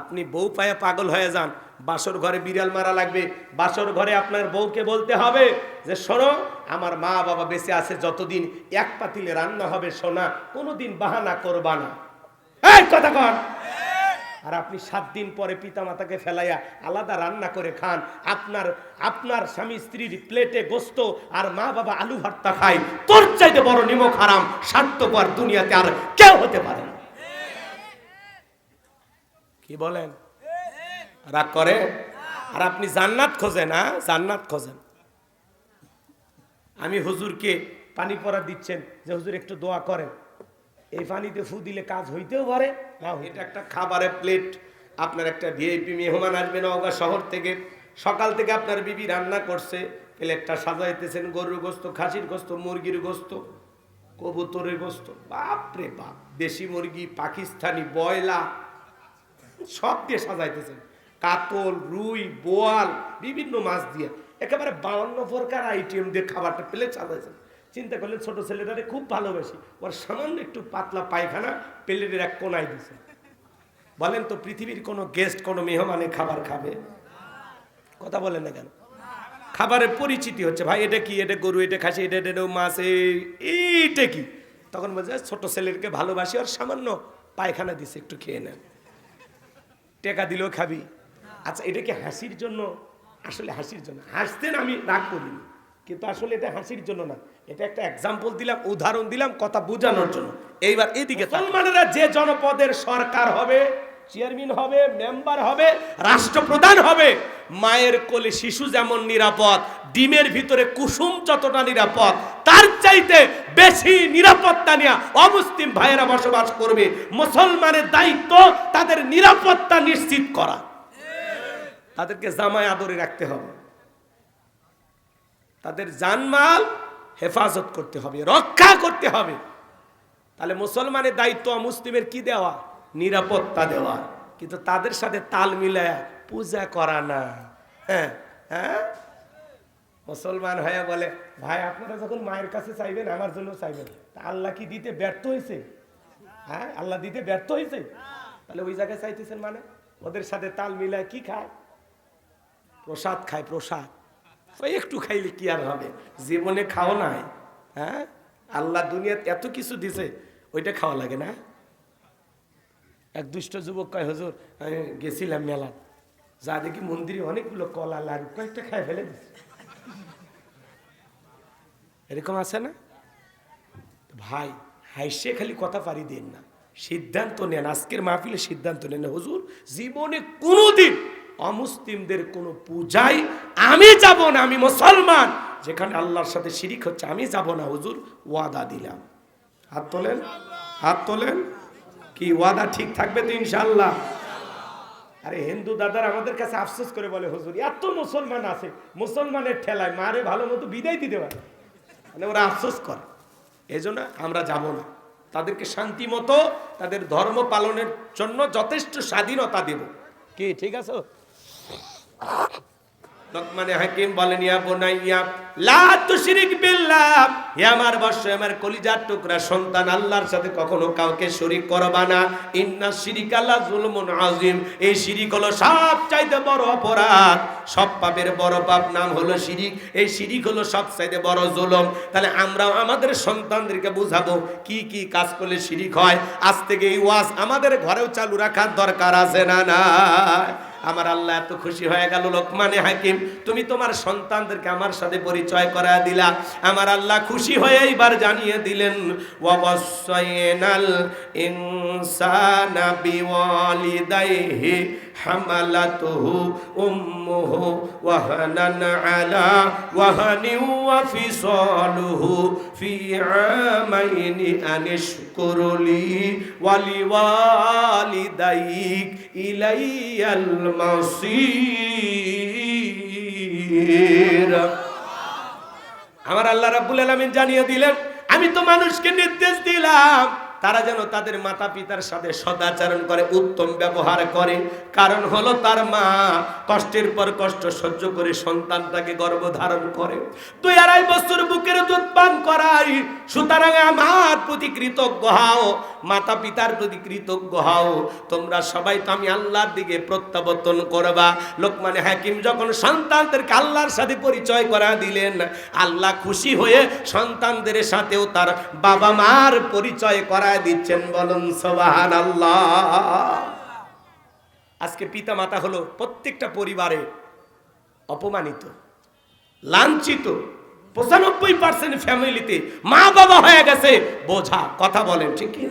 আপনি বউ পায়ে পাগল হয়ে যান, বাসর ঘরে বিড়াল মারা লাগবে। বাসর ঘরে আপনার বউকে বলতে হবে যে, শোনো, আমার মা বাবা বেঁচে আছে যতদিন এক পাতিলে রান্না হবে, সোনা, কোনোদিন বাহানা করবা না। এই কথা কন। আর আপনি সাত দিন পরে পিতা মাতাকে ফেলাইয়া আলাদা রান্না করে খান। আপনার আপনার স্বামী স্ত্রীর প্লেটে গোস্ত আর মা বাবা আলু ভর্তা খায়। তোর চাইতে বড় নিমক হারাম, স্বার্থপর দুনিয়াতে আর কেউ হতে পারে না। কি বলেন? রাগ করে? আর আপনি জান্নাত খোঁজেন হ্যাঁ জান্নাত খোঁজেন। আমি হুজুরকে পানি পরা দিচ্ছেন যে হুজুর একটু দোয়া করেন। এই পানিতে ফু দিলে কাজ হইতেও পারে, না এটা একটা খাবারের প্লেট। আপনার একটা ভিআইপি মেহমান আসবে নওগাঁ শহর থেকে। সকাল থেকে আপনার বিবি রান্না করছে, প্লেটটা সাজাইতেছেন, গরুর গোস্ত, খাসির গোস্ত, মুরগির গোস্ত, কবুতরের গোস্ত। বাপরে বাপ, দেশি মুরগি, পাকিস্তানি বয়লা সব দিয়ে সাজাইতেছেন। কাতল, রুই, বোয়াল, বিভিন্ন মাছ দিয়ে। একেবারে বাউন্ন প্রকার আইটেম দিয়ে খাবারটা প্লেট সাজাইছেন। চিন্তা করলেন ছোট ছেলেটারে খুব ভালোবাসি। ওর সামান্য একটু পাতলা পায়খানা প্লেটের এক কোনায় দিছে। বলেন তো পৃথিবীর কোনো গেস্ট কোনো মেহমানে খাবার খাবে? কথা বলেন না কেন? খাবারের পরিচিতি হচ্ছে, ভাই, এটা কি? এটা গরু, এটা খাসি, এটা এটা মাছ, এই- এইটা কি? তখন বলছে, ছোট ছেলেকে ভালোবাসি আর সামান্য পায়খানা দিছে, একটু খেয়ে নেন। টেকা দিলেও খাবি। আচ্ছা এটা কি হাসির জন্য? আসলে হাসির জন্য। হাসতেন আমি রাগ করিনি। কিন্তু আসলে এটা হাসির জন্য না। এটা একটা এক্সাম্পল দিলাম, উদাহরণ দিলাম, কথা বোঝানোর জন্য। এইবার এদিকে মুসলমানেরা যে জনপদের সরকার হবে চেয়ারম্যান হবে, মেম্বার হবে, রাষ্ট্রপ্রধান হবে। মায়ের কোলে শিশু যেমন নিরাপদ, ডিমের ভিতরে কুসুম যতটা নিরাপদ, তার চাইতে বেশি নিরাপত্তা নিয়ে অমুসলিম ভাইয়েরা বসবাস করবে। মুসলমানের দায়িত্ব তাদের নিরাপত্তা নিশ্চিত করা। তাদেরকে জামায় আদরে রাখতে হবে। তাদের জানমাল হেফাজত করতে হবে, রক্ষা করতে হবে। তাহলে মুসলমানের দায়িত্ব মুসলিমের কি দেওয়া? নিরাপত্তা দেওয়া কিন্তু তাদের সাথে তাল মিলায়া পূজা করা না। হ্যাঁ হ্যাঁ? মুসলমান হয়ে বলে, ভাই, আপনারা যখন মায়ের কাছে চাইবেন, আমার জন্য চাইবেন। তা আল্লাহ কি দিতে ব্যর্থ হয়েছে হ্যাঁ আল্লাহ দিতে ব্যর্থ হয়েছে তাহলে ওই জায়গায় চাইতেছেন মানে? ওদের সাথে তাল মিলায় কি খায়? প্রসাদ খায়, প্রসাদ। একটু খাইলে কি আর হবে? জীবনে খাও নাই। হ্যাঁ? আল্লাহ দুনিয়াতে এত কিছু দিছে, ওইটা খাওয়া লাগে না। এক দুষ্ট যুবক কয়, হুজুর আমি গেছিলাম মেলা যা দেখি মন্দিরে অনেকগুলো কলা, লাড়ু, কয়েকটা খায় ফেলে দিছে। এরকম আছে না? ভাই হাইসে খালি কথা পারি দেন না। সিদ্ধান্ত নেন, আজকের মাহফিলে সিদ্ধান্ত নেন হুজুর, জীবনে কোনোদিন অমুসলিমদের কোনো পূজায় আমি যাব না, আমি মুসলমান। যেখানে আল্লাহর সাথে শিরিক হচ্ছে, আমি যাব না। হুজুর, ওয়াদা দিলাম। হাত তোলেন হাত তোলেন। কি ওয়াদা ঠিক থাকবে তো ইনশাল্লাহ আরে হিন্দু দাদার আমাদের কাছে আফসোস করে বলে, হুজুর, এত মুসলমান আছে, মুসলমানের ঠেলায় মারে ভালো মতো বিদায় দিতে পারে। মানে ওরা আফসোস করে। এই জন্য আমরা যাব না। তাদেরকে শান্তি মতো, তাদের ধর্ম পালনের জন্য যথেষ্ট স্বাধীনতা দেব। কি, ঠিক আছে? লোকমানে হাকিম বলেন, ইয়া বুনাইয়া, লা তুশরিক বিল্লাহ। হে আমার বর্ষ, আমার কলিজার টুকরা সন্তান, আল্লাহর সাথে কখনো কাউকে শরীক করবা না। ইন্না শিরিক আল্লাহ জুলমুন আযীম। এই শিরিক হলো সব চাইতে বড় অপরাধ। সব পাপের বড় পাপ নাম হলো শিরিক এই শিরিক হলো সব চাইতে বড় জুলম। তাহলে আমরা আমাদের সন্তানদেরকে বুঝাবো, কি কি কাজ করলে শিরিক হয়? আজ থেকে এই ওয়াজ আমাদের ঘরেও চালু রাখার দরকার আছে না না আমার আল্লাহ এত খুশি হয়ে গেল, লোকমানে হাকিম, তুমি তোমার সন্তানদেরকে আমার সাথে পরিচয় করা দিলা। আমার আল্লাহ খুশি হয়ে এইবার জানিয়ে দিলেন ওয়াসাইনাল ইনসানা বিওয়ালিদাইহি হামালাতুহু উম্মুহু ওয়াহানান আলা ওয়াহানিন ওয়া ফিসালুহু ফি আমাইনি আনিশকুরলি ওয়ালিওয়ালিদাইক ইলাইয়াল মাসির। আমার আল্লাহ রাব্বুল আলামিন জানিয়ে দিলেন, আমি তো মানুষকে নির্দেশ দিলাম তারা যেন তাদের মাতা পিতার সাথে সদাচরণ করে, উত্তম ব্যবহার করে। কারণ হলো তার মা কষ্টের পর কষ্ট সহ্য করে সন্তানটাকে গর্ভধারণ করে। তুই আড়াই বছর বুকের দুধ পান করাই, সুতরাং আমার প্রতি কৃতজ্ঞ হাও মাতা পিতার প্রতি কৃতজ্ঞ হাও। তোমরা সবাই তো আমি আল্লাহর দিকে প্রত্যাবর্তন করবা। লোকমানে হাকিম যখন সন্তানদেরকে আল্লাহর সাথে পরিচয় করা দিলেন, আল্লাহ খুশি হয়ে সন্তানদের সাথেও তার বাবা মার পরিচয় করায় দিচ্ছেন, বলুন সোবাহান আজকে পিতা মাতা হলো প্রত্যেকটা পরিবারে অপমানিত, লাঞ্ছিত, পঁচানব্বই পার্সেন্ট ফ্যামিলিতে মা বাবা হয়ে গেছে, বোঝা, কথা বলেন, ঠিক কি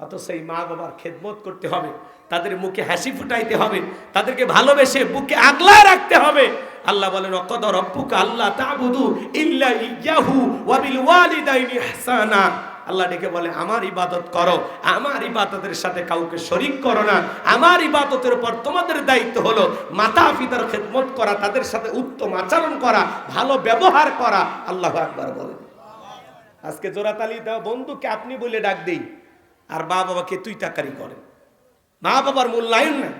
অত সেই মা বাবার খেদমত করতে হবে, তাদের মুখে হাসি ফুটাইতে হবে, তাদেরকে ভালোবেসে বুকে আগলায় রাখতে হবে। আল্লাহ বলেন অকদ রব্বুকা আল্লাহ তাবুদু ইল্লা ইয়াহু ওয়া বিল ওয়ালিদাইনি ইহসানা। আল্লাহ ডেকে বলে, আমার ইবাদত করো, আমার ইবাদতের সাথে কাউকে শরিক করো না। আমার ইবাদতের উপর তোমাদের দায়িত্ব হলো মাতা পিতার খেদমত করা, তাদের সাথে উত্তম আচরণ করা, ভালো ব্যবহার করা। আল্লাহ একবার বলেন আজকে জোরাতালি দেওয়া বন্ধুকে আপনি বলে ডাক দেই। আর মা বাবাকে তুই তাকারি করেন মা বাবার মূল্যায়ন নাই।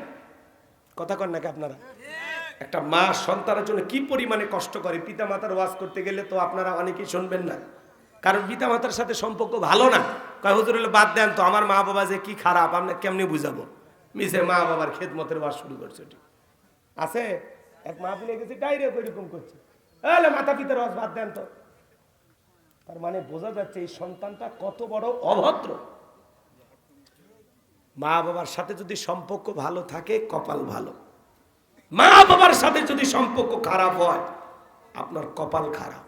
কথা কন নাকি আপনারা? একটা মা সন্তানের জন্য কি পরিমাণে কষ্ট করে পিতা মাতার ওয়াজ করতে গেলে তো আপনারা অনেকেই শুনবেন না। কারণ পিতা মাতার সাথে সম্পর্ক ভালো না। কয়, হুজুর হলে বাদ দেন তো, আমার মা বাবা যে কি খারাপ আপনি কেমনি বুঝাবো? মিশে মা বাবার খেদমতের ওয়াজ শুরু করছে ঠিক আছে? এক মা পিলে গেছে, ডাইরেক্ট এরকম করছে। এলে মাতা পিতার ওয়াজ বাদ দেন তো। তার মানে বোঝা যাচ্ছে এই সন্তানটা কত বড় অভদ্র। মা বাবার সাথে যদি সম্পর্ক ভালো থাকে, কপাল ভালো। মা বাবার সাথে যদি সম্পর্ক খারাপ হয়, আপনার কপাল খারাপ।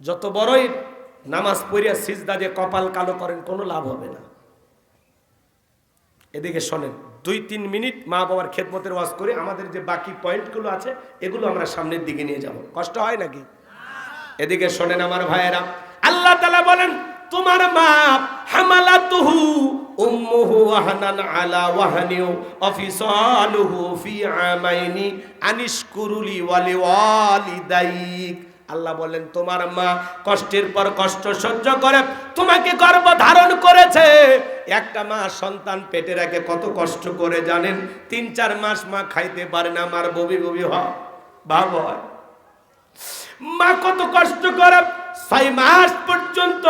যত বড়ই নামাজ পড়িয়া সিজদা দিয়ে কপাল কালো করেন, কোনো লাভ হবে না। এদিকে শোনেন, দুই তিন মিনিট মা বাবার খেদমতের ওয়াজ করে আমাদের যে বাকি পয়েন্টগুলো আছে, এগুলো আমরা সামনের দিকে নিয়ে যাব। কষ্ট হয় নাকি? এদিকে শোনেন আমার ভাইয়েরা, আল্লাহ তালা বলেন, তোমার মা হামালাতুহু উম্মুহু ওয়াহানান আলা ওয়াহানিউ অফিসালুহু ফি আমাইনি আনিশকুরুলি ওয়ালি ওয়ালিদাইক। আল্লাহ বলেন তোমার মা কষ্টের পর কষ্ট সহ্য করে, তোমাকে গর্ভ ধারণ করেছে। একটা মা সন্তান পেটে রাখে কত কষ্ট করে জানেন, তিন চার মাস মা খাইতে পারে না আমার ববি ববি হয় হয়। মা কত কষ্ট করে, ছয় মাস পর্যন্ত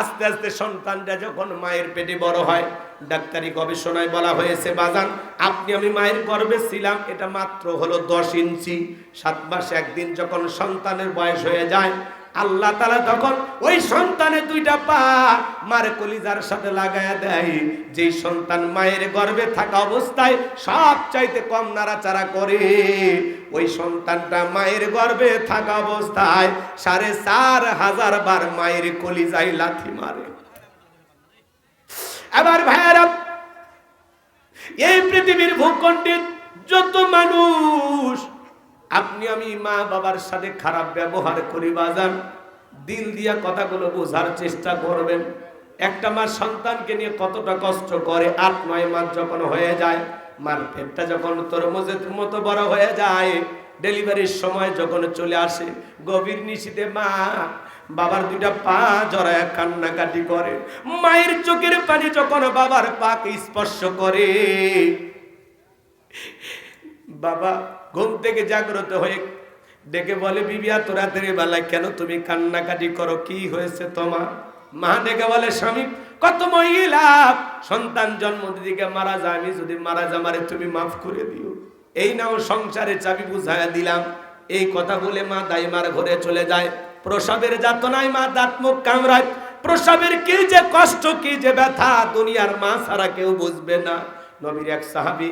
আস্তে আস্তে সন্তানটা যখন মায়ের পেটে বড় হয় ডাক্তারি গবেষণায় বলা হয়েছে, বাজান, আপনি আমি মায়ের গর্ভে ছিলাম, এটা মাত্র হলো দশ ইঞ্চি। সাত মাস একদিন যখন সন্তানের বয়স হয়ে যায়, আল্লাহ তালা তখন ওই সন্তানের দুইটা পা মার কলিজার সাথে লাগায়া দেয়। যেই সন্তান মায়ের গর্ভে থাকা অবস্থায় সব চাইতে কম নাড়াচাড়া করে, ওই সন্তানটা মায়ের গর্ভে থাকা অবস্থায় সাড়ে চার হাজার বার মায়ের কলিজায় লাথি মারে। আবার ভাইয়ারা, এই পৃথিবীর ভূখণ্ডে যত মানুষ, আপনি আমি মা বাবার সাথে খারাপ ব্যবহার করি, বাজান, দিল দিয়া কথাগুলো বোঝার চেষ্টা করবেন। একটা মা সন্তানকে নিয়ে কতটা কষ্ট করে, আট, নয় মাস যখন হয়ে যায়, মার পেটটা যখন তরমুজের মতো বড় হয়ে যায় ডেলিভারির সময় যখন চলে আসে, গভীর নিশীতে মা বাবার দুইটা পা জড়ায় কান্নাকাটি করে। মায়ের চোখের পানি যখন বাবার পাকে স্পর্শ করে, বাবা ঘুম থেকে জাগ্রত হয়ে ডেকে বলে বিবিয়া তোরা তেরে বেলায় কেন তুমি কান্নাকাটি করো? কি হয়েছে তোমার? মা ডেকে বলে, স্বামী, কত মহিলা, সন্তান জন্ম দিদিকে মারা যায়, আমি যদি মারা যা মারে তুমি মাফ করে দিও। এই নাও সংসারে চাবি বুঝাইয়া দিলাম। এই কথা বলে মা দাইমার ঘরে চলে যায়। প্রসবের যাতনায় মা দাঁত মুখ কামড়ায়। প্রসবের কি যে কষ্ট, কি যে ব্যথা, দুনিয়ার মা ছাড়া কেউ বুঝবে না। নবীর এক সাহাবি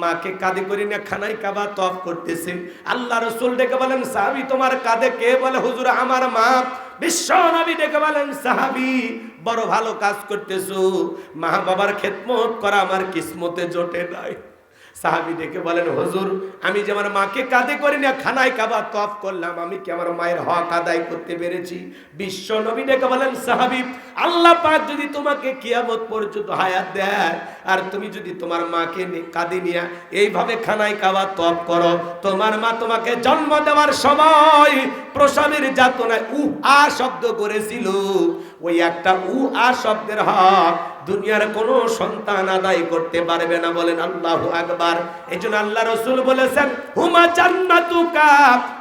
মাকে কাঁদে করি না খানাই কাবা তফ করতেছে। আল্লাহ রসুল ডেকে বলেন, সাহাবি, তোমার কাঁধে কে বলে? হুজুর, আমার মা। বিশ্ব নবী ডেকে বলেন, সাহাবি, বড় ভালো কাজ করতেছো। মা বাবার খেদমত করা আমার কিসমতে জোটে নাই। সাহাবি ডেকে বলেন, হুজুর, আমি যে আমার মাকে কাঁধে করি না, খানায় কাবা তফ করলাম, আমি কি আমার মায়ের হক আদায় করতে পেরেছি? বিশ্ব নবী ডেকে বলেন, সাহাবি, আল্লাহ পাক যদি তোমাকে কিয়ামত পর্যন্ত হায়াত দেয়, আর তুমি যদি তোমার মাকে কাঁধে নিয়ে এইভাবে খানায় কাবা তফ করো, তোমার মা তোমাকে জন্ম দেওয়ার সময় প্রসবের যাতনায় উহ শব্দ করেছিল। ওই একটা উ আ শব্দের হক দুনিয়ার কোনো সন্তান আদায় করতে পারবে না বলেন আল্লাহ আকবার। এই জন্য আল্লাহ রসুল বলেছেন, হুমা জান্নাতুকা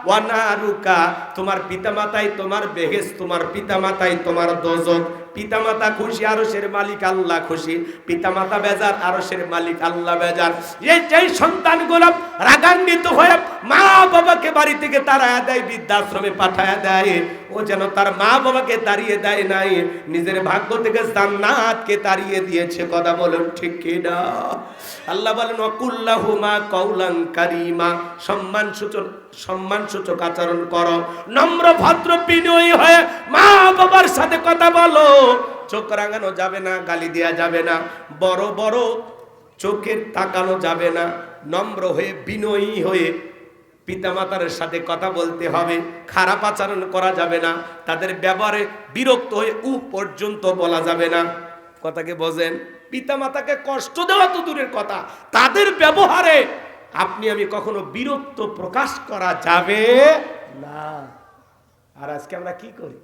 ওয়া নারুকা। তোমার পিতামাতাই তোমার বেহেস তোমার পিতামাতাই তোমার দোজক। পিতামাতা খুশি, আরশের মালিক আল্লাহ খুশি। পিতামাতা বেজার, আরশের মালিক আল্লাহ বেজার। এই যেই সন্তানগুলো রাগান্বিত হয়ে মা বাবাকে বাড়ি থেকে তারা দেয়, বৃদ্ধাশ্রমে পাঠায় দেয়। ও যেন তার মা বাবাকে তাড়িয়ে দেয় নাই। নিজের ভাগ্য থেকে জান্নাতকে তাড়িয়ে দিয়েছে। কথা বলুন ঠিক কিনা আল্লাহ বলেন অকুল্লাহুমা কৌলাং কারিমা। সম্মান সূচক সম্মান সূচক আচরণ করো। নম্র, ভদ্র, বিনয়ী হয়ে মা বাবার সাথে কথা বলো। চোখ রাঙানো যাবে না, গালি দেওয়া যাবে না। বড় বড় চোখের তাকানো যাবে না। নম্র হয়ে, বিনয়ী হয়ে পিতামাতার সাথে কথা বলতে হবে, খারাপ আচরণ করা যাবে না, তাদের ব্যবহারে বিরক্ত হয়ে উ পর্যন্ত বলা যাবে না। কথাকে বোঝেন, পিতামাতাকে কষ্ট দেওয়া তো দূরের কথা, তাদের ব্যবহারে আপনি আমি কখনো বিরক্ত প্রকাশ করা যাবে না। আর আজকে আমরা কি করি?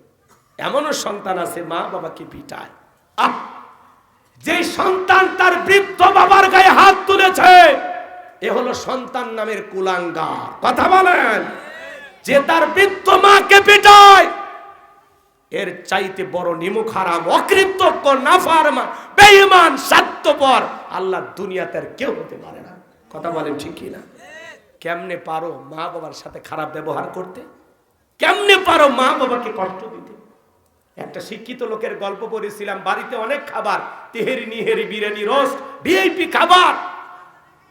এমনও সন্তান আছে, মা বাবাকে পিটায়। আহ! যে সন্তান তার বৃদ্ধ বাবার গায়ে হাত তুলেছে এ হলো সন্তান নামের কুলাঙ্গা কথা বলেন। যে তার বৃদ্ধ মাকে পিটায় এর চাইতে বড় নিমুখ হারাম অকৃতজ্ঞ নাফারমান বেঈমান স্বার্থপর আল্লাহ দুনিয়াতে আর কেউ হতে পারে না। কথা বলেন ঠিক কি না? কেমনে পারো মা বাবার সাথে খারাপ ব্যবহার করতে? কেমনে পারো মা বাবাকে কষ্ট দিতে? একটা শিক্ষিত লোকের গল্প পড়েছিলাম বাড়িতে অনেক খাবার তেহেরি নিহেরি বিরিয়ানি রোস্ট ভিআইপি খাবার।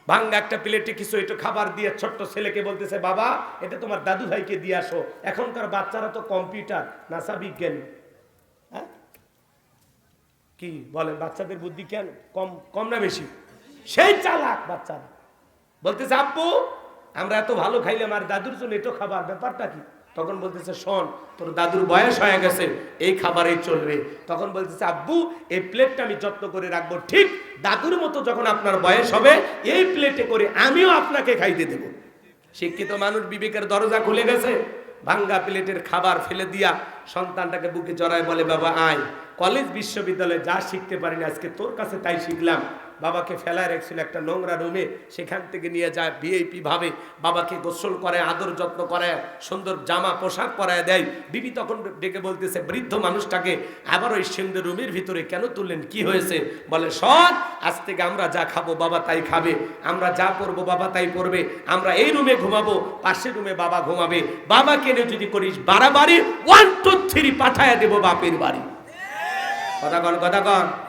ভাঙ্গা একটা প্লেটে কিছু একটু খাবার দিয়ে ছোট্ট ছেলেকে বলতেছে, বাবা, এটা তোমার দাদু ভাইকে দিয়ে আসো। এখনকার বাচ্চারা তো কম্পিউটার, নাসা বিজ্ঞান। হ্যাঁ? কি বলে বাচ্চাদের বুদ্ধি কেন? কম কম না বেশি? সেই চালাক বাচ্চারা। বলতেছে, আব্বু, আমরা এত ভালো খাইলাম, আর দাদুর জন্য এটো খাবার, ব্যাপারটা কি? তখন বলতেছে, শোন, তোর দাদুর বয়স হয়ে গেছে, এই খাবারই চলবে। তখন বলতেছে, আব্বু, এই প্লেটটা আমি যত্ন করে রাখব। ঠিক দাদুর মতো যখন আপনার বয়স হবে, এই প্লেটে করে আমিও আপনাকে খাইতে দেব। শিক্ষিত মানুষ বিবেকের দরজা খুলে গেছে। ভাঙ্গা প্লেটের খাবার ফেলে দিয়া সন্তানটাকে বুকে জড়ায় বলে, বাবা, আয়। কলেজ, বিশ্ববিদ্যালয়ে যা শিখতে পারিনি, আজকে তোর কাছে তাই শিখলাম। বাবাকে ফেলায় রাখছিল একটা নোংরা রুমে। সেখান থেকে নিয়ে যায় ভিআইপি ভাবে। বাবাকে গোসল করে আদর যত্ন করে সুন্দর জামা, পোশাক পরায় দেয়। বিবি তখন ডেকে বলতেছে, বৃদ্ধ মানুষটাকে আবার ওই সুন্দর রুমের ভিতরে কেন তুললেন? কি হয়েছে? বলে, সৎ, আজ থেকে আমরা যা খাব, বাবা তাই খাবে। আমরা যা পরবো, বাবা তাই পরবে। আমরা এই রুমে ঘুমাবো, পাশের রুমে বাবা ঘুমাবে। বাবা কেনে যদি করিস বাড়াবাড়ি ওয়ান টু থ্রি পাঠায় দেবো বাপের বাড়ি। কথা কন কথা কন।